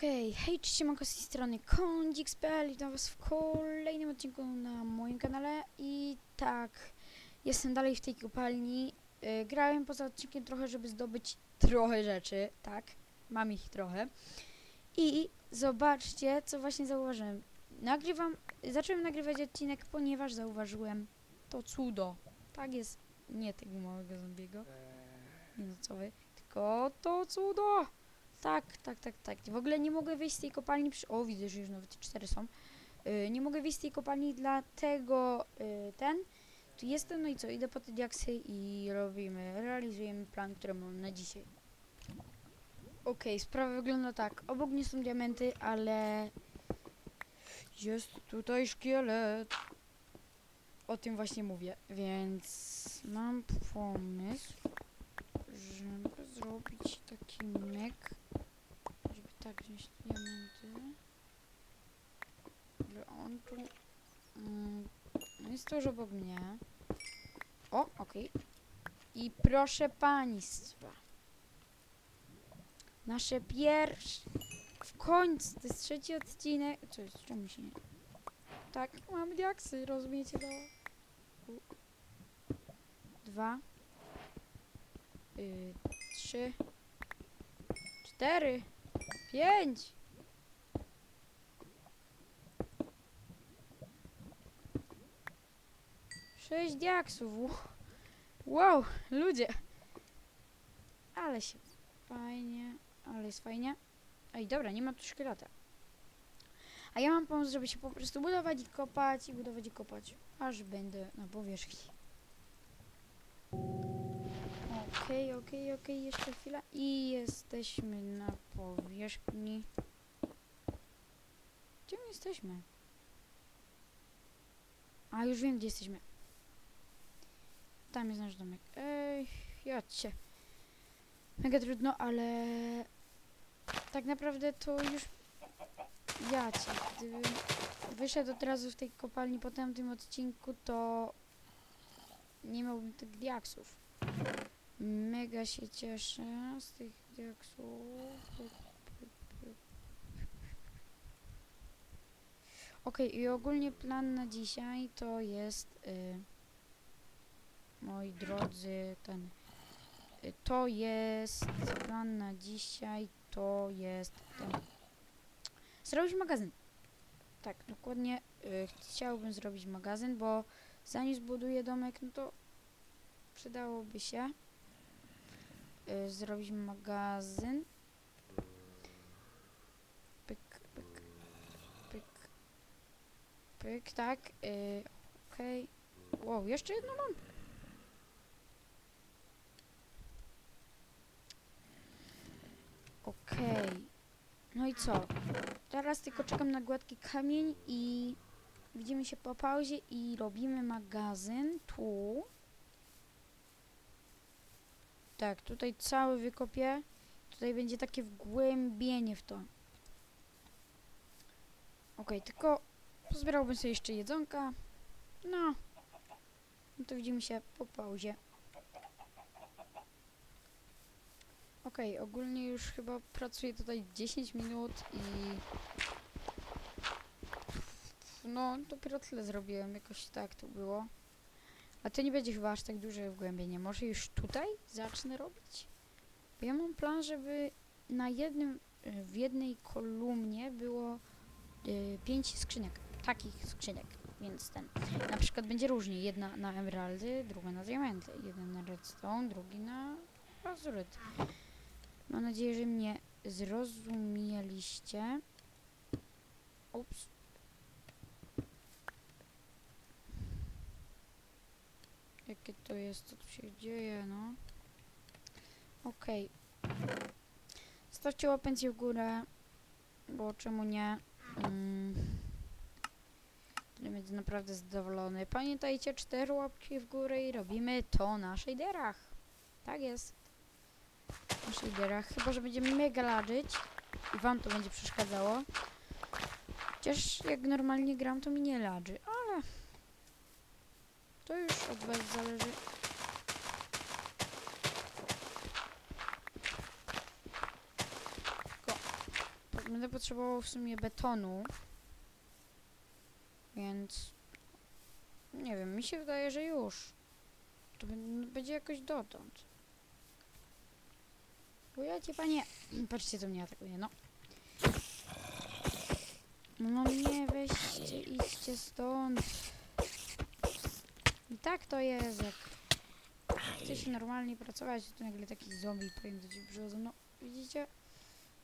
Okej, hej, cześć, siemanko z tej strony Kondix.pl Witam was w kolejnym odcinku na moim kanale. I tak, jestem dalej w tej kopalni. Y, Grałem poza odcinkiem trochę, żeby zdobyć trochę rzeczy, tak, mam ich trochę. I zobaczcie, co właśnie zauważyłem. Nagrywam, zacząłem nagrywać odcinek, ponieważ zauważyłem to cudo. Tak jest, nie tego małego zombiego, nie no co wy, tylko to cudo tak, tak, tak, tak. W ogóle nie mogę wyjść z tej kopalni. Przy... O, widzę, że już nawet cztery są. Yy, nie mogę wyjść z tej kopalni, dlatego yy, ten. Tu jestem, no i co? Idę po te diaksy i robimy, realizujemy plan, który mam na dzisiaj. Okej, sprawa wygląda tak. Obok nie są diamenty, ale jest tutaj szkielet. O tym właśnie mówię, więc mam pomysł, żeby zrobić taki żeby tak wziąć diamenty. Że on tu mm, jest tuż obok mnie. O, okej. I proszę państwa. Nasze pierwsze. W końcu, to jest trzeci odcinek. Co jest, czemu się nie. Tak, mam diaksy, rozumiecie to? Dwa. Y, trzy. Cztery. Pięć. Sześć diaksów. Wow, ludzie. Ale się fajnie, ale jest fajnie. Ej, dobra, nie ma tu szkieleta. A ja mam pomysł, żeby się po prostu budować i kopać, i budować i kopać, aż będę na powierzchni. Okej, okej, okej, jeszcze chwila. I jesteśmy na powierzchni. Gdzie my jesteśmy? A, już wiem, gdzie jesteśmy. Tam jest nasz domek. Ej, jadźcie. Mega trudno, ale... Tak naprawdę to już... Jacie. Gdybym wyszedł od razu w tej kopalni po tamtym odcinku, to... Nie miałbym tych diaksów. Mega się cieszę z tych diaksów. Okej, i ogólnie plan na dzisiaj to jest, y, moi drodzy, ten, y, to jest plan na dzisiaj, to jest ten, zrobić magazyn. Tak, dokładnie, y, chciałbym zrobić magazyn, bo zanim zbuduję domek, no to przydałoby się y, zrobić magazyn. Pyk, pyk, pyk, pyk, tak. Y, Okej. Wow, jeszcze jedno mam. Okej. No i co? Teraz tylko czekam na gładki kamień i widzimy się po pauzie i robimy magazyn tu. Tak, tutaj cały wykopię. Tutaj będzie takie wgłębienie w to. Okej, tylko pozbierałbym sobie jeszcze jedzonka. No. No to widzimy się po pauzie. Okej, ogólnie już chyba pracuję tutaj 10 minut i... No, dopiero tyle zrobiłem, jakoś tak to było. A to nie będzie chyba aż tak duże wgłębienie. Może już tutaj zacznę robić? Bo ja mam plan, żeby na jednym, y, w jednej kolumnie było y, pięć skrzynek. Takich skrzynek. Więc ten. Na przykład będzie różnie. Jedna na emeraldy, druga na diamenty. Jeden na redstone, drugi na azuryt. Mam nadzieję, że mnie zrozumieliście. Ups. Jakie to jest, co tu się dzieje, no. Okej. Stawcie łapencję w górę, bo czemu nie? Mm. Będę naprawdę zadowolony. Pamiętajcie, cztery łapki w górę i robimy to na shaderach. Tak jest. Na shaderach. Chyba, że będziemy mega ladżyć i wam to będzie przeszkadzało. Chociaż jak normalnie gram, to mi nie ladży, to już od was zależy. Tylko Będę potrzebował w sumie betonu. Więc... Nie wiem, mi się wydaje, że już. To bę- będzie jakoś dotąd. Ujajcie panie. Patrzcie co mnie atakuje, no. No nie, weźcie, idźcie stąd. I tak to jest, jak chce się normalnie pracować, to nagle taki zombie powiem do ciebie przychodzą. No, widzicie?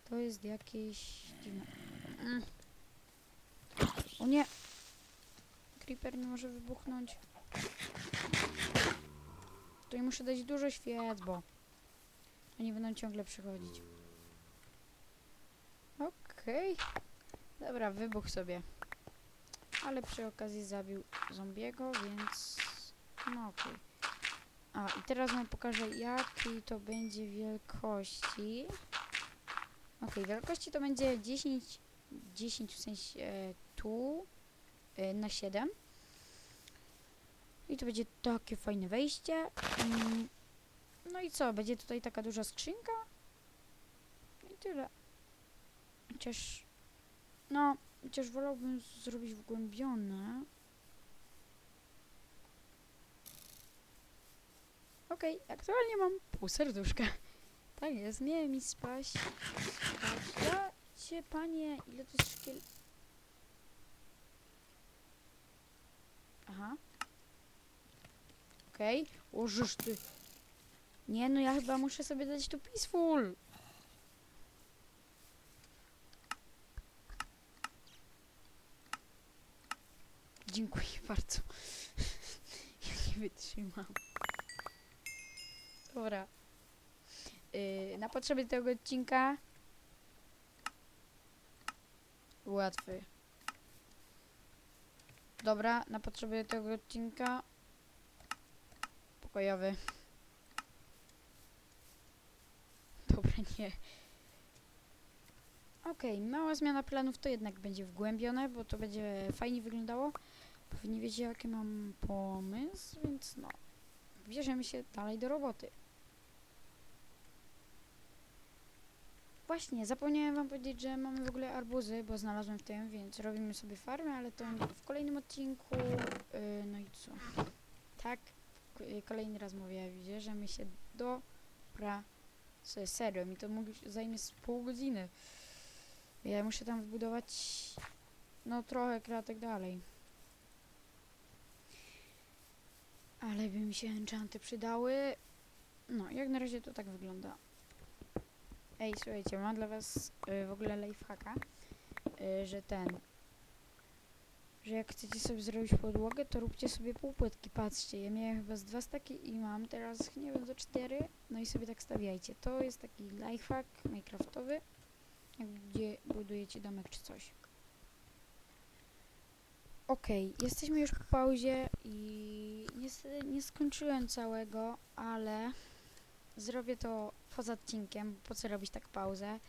To jest jakieś dziwne. Mm. O nie! Creeper nie może wybuchnąć. Tutaj muszę dać dużo świec, bo oni będą ciągle przychodzić. Okej. Dobra, wybuch sobie. Ale przy okazji zabił zombiego, więc... No okej. A, i teraz wam pokażę, jakiej to będzie wielkości. Okej, wielkości to będzie 10... 10 w sensie e, tu e, na 7. I to będzie takie fajne wejście. Mm, no i co, będzie tutaj taka duża skrzynka? I tyle. Chociaż... No, chociaż wolałbym zrobić wgłębione. Okej, aktualnie mam pół serduszka. Tak jest, nie mi spaść. Spać. Ja cię, panie, ile to jest szkiel... Aha. Okej, okay. ty. Nie, no ja chyba muszę sobie dać tu peaceful. Dziękuję bardzo. ja nie wytrzymam. Dobra. Yy, na potrzeby tego odcinka łatwy. Dobra, na potrzeby tego odcinka pokojowy. Dobra, nie. Okej, mała zmiana planów to jednak będzie wgłębione, bo to będzie fajnie wyglądało. Pewnie wiecie jaki mam pomysł, więc no. Bierzemy się dalej do roboty. Właśnie, zapomniałem wam powiedzieć, że mamy w ogóle arbuzy, bo znalazłem w tym, więc robimy sobie farmę, ale to w kolejnym odcinku. Yy, no i co? Tak, y, kolejny raz mówię, bierzemy się do pracy. Serio, mi to zajmie z pół godziny. Ja muszę tam wbudować no trochę kratek dalej. Ale by mi się enchanty przydały. No, jak na razie to tak wygląda. Ej, słuchajcie, mam dla was y, w ogóle lifehacka, y, że ten, że jak chcecie sobie zrobić podłogę, to róbcie sobie półpłytki. Patrzcie, ja miałem chyba z dwa staki i mam teraz, nie wiem, do cztery, no i sobie tak stawiajcie. To jest taki lifehack minecraftowy, gdzie budujecie domek czy coś. Okej, jesteśmy już po pauzie i niestety nie skończyłem całego, ale zrobię to poza odcinkiem, po co robić tak pauzę.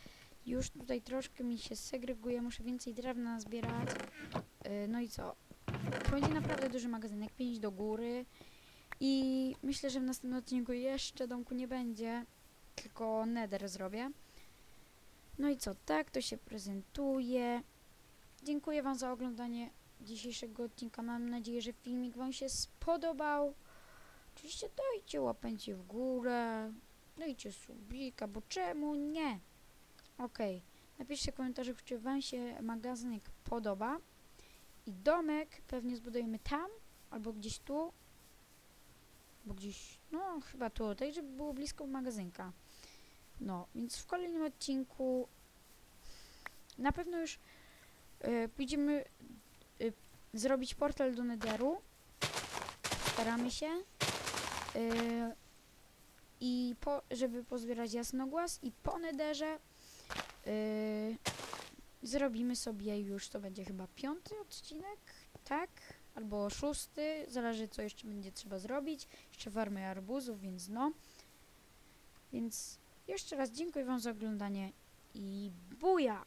Już tutaj troszkę mi się segreguje, muszę więcej drewna zbierać. Yy, no i co? To będzie naprawdę duży magazynek, 5 do góry. I myślę, że w następnym odcinku jeszcze domku nie będzie, tylko nether zrobię. No i co? Tak to się prezentuje. Dziękuję Wam za oglądanie dzisiejszego odcinka. Mam nadzieję, że filmik Wam się spodobał. Oczywiście dajcie łapeńcie w górę, dajcie subika, bo czemu nie? Okej, napiszcie w czy Wam się magazynek podoba. I domek pewnie zbudujemy tam, albo gdzieś tu, bo gdzieś, no chyba tutaj, żeby było blisko magazynka. No, więc w kolejnym odcinku na pewno już y, pójdziemy y, zrobić portal do Netheru. Staramy się. Y, I po, żeby pozbierać jasnogłaz i po Netherze y, zrobimy sobie już, to będzie chyba piąty odcinek, tak? Albo szósty, zależy co jeszcze będzie trzeba zrobić. Jeszcze farmy arbuzów, więc no. Więc jeszcze raz dziękuję Wam za oglądanie i buja!